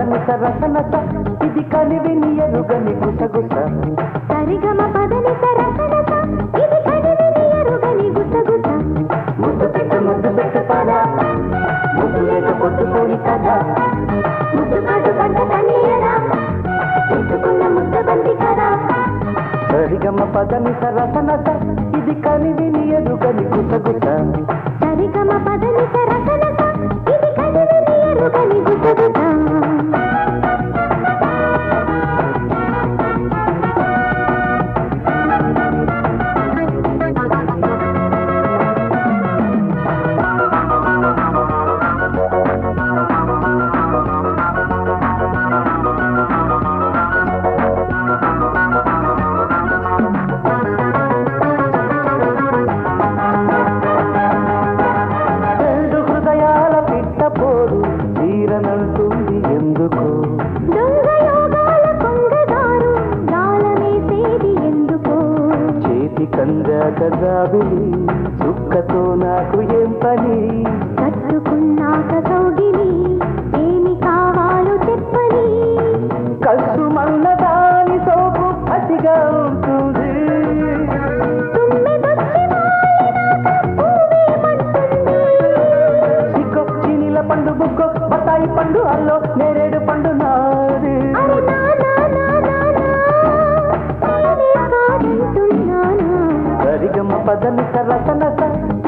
రసనత ఇది కలివిని ఎరుగని గుసగుస. సరిగమ పదని సరసనత ఇది కనివిని ఎరుగని గుసగుస. ముద్దు పెట్టు ముద్దు పెట్టు పద. ముద్దు లేక కదా ముద్దు కన్నీయరా ఎత్తుకున్న ముద్ద బంది కదా సరిగమ పదని ఇది కలివిని ఎరుగని గుసగుస. సరిగమ పదని కందాక జాబిలి చుక్కతో నాకు ఏం పని? కట్టుకున్నాక కౌగిలి ఏమి కావాలో చెప్పని. కసు మన్న దాని సోపు అతిగా ఉంటుంది. పండు బుగ్గో బతాయి పండు అల్లో నేరేడు పండు నాది. పదని సరసనత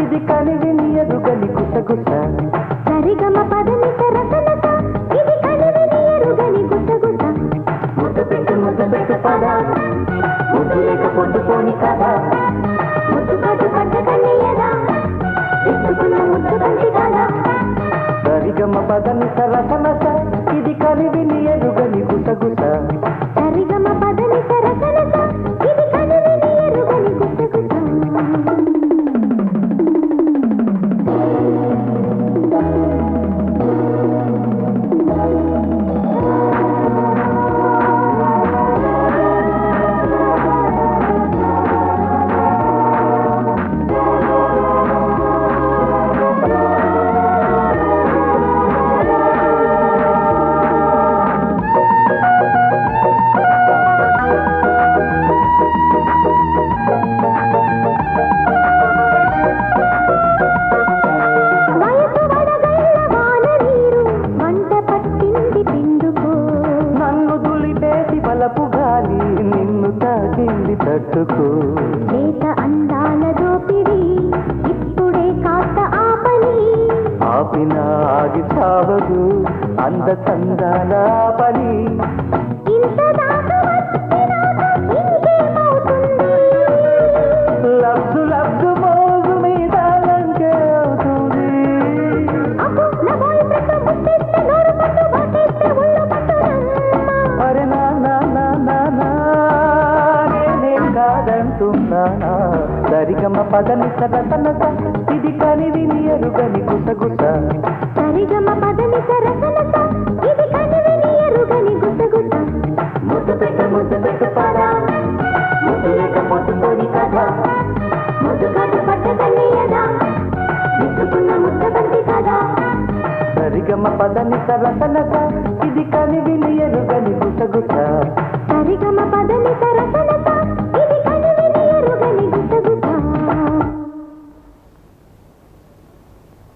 ఇది కనివిని ఎరుగని గుసగుస. సరిగమ పదని సరసనత, ఇది కనివిని ఎరుగని గుసగుస. ముద్దు పెట్టు ముద్దు పెట్టు పద. ముద్దు లేక పొద్దుపోని కదా ముద్దు కాటు పడ్డ కన్నయ్యదా, ఎత్తుకున్న ముద్దు బంతి కదా సరిగమ పదని సరసనత ఇది కనివిని ఎరుగని గుసగుస. తాకింది తట్టుకో లేత అందాల దోపిడి ఇప్పుడే కాస్త ఆపని. ఆపిన ఆగి సావదు అంద చందాల పని. సరిగమ పదని సరసనత ఇది కనివిని ఎరుగని గుసగుస. సరిగమ పదని సరసనత ఇది కనివిని ఎరుగని గుసగుస. ముద్దు పెట్టు ముద్దు పెట్టు పదా. ముద్దు లేక పొద్దుపోని కదా ముద్దు కాటు పట్ట కన్నయ్యదా ఎత్తుకున్న ముద్ద బంతి కదా సరిగమ పదని సరసనత ఇది కనివిని ఎరుగని గుసగుస.